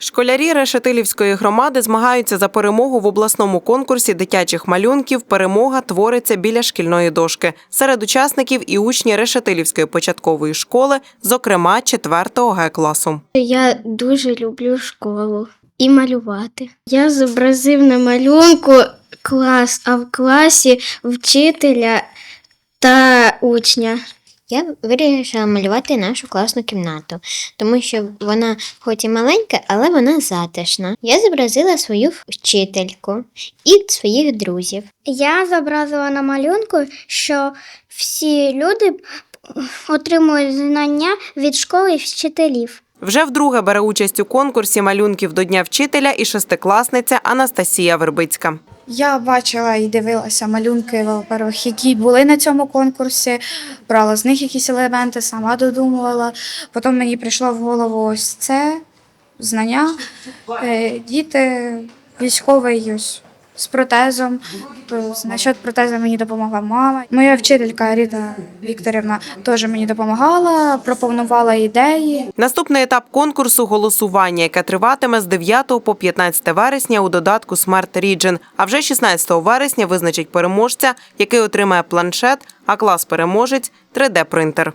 Школярі Решетилівської громади змагаються за перемогу в обласному конкурсі дитячих малюнків. Перемога твориться біля шкільної дошки. Серед учасників і учні Решетилівської початкової школи, зокрема 4 Г класу. Я дуже люблю школу і малювати. Я зобразив на малюнку клас, а в класі вчителя та учня. Я вирішила малювати нашу класну кімнату, тому що вона хоч і маленька, але вона затишна. Я зобразила свою вчительку і своїх друзів. Я зобразила на малюнку, що всі люди отримують знання від школи і вчителів. Вже вдруге бере участь у конкурсі малюнків до Дня вчителя і шестикласниця Анастасія Вербицька. Я бачила і дивилася малюнки, во-первых, які були на цьому конкурсі, брала з них якісь елементи, сама додумувала. Потім мені прийшло в голову ось це знання. Е, Діти військовий ось з протезом. Насчет протезу мені допомогла мама. Моя вчителька Ріта Вікторівна теж мені допомагала, пропонувала ідеї. Наступний етап конкурсу голосування, яке триватиме з 9 по 15 вересня у додатку Smart Region. А вже 16 вересня визначить переможця, який отримає планшет, а клас переможець 3D принтер.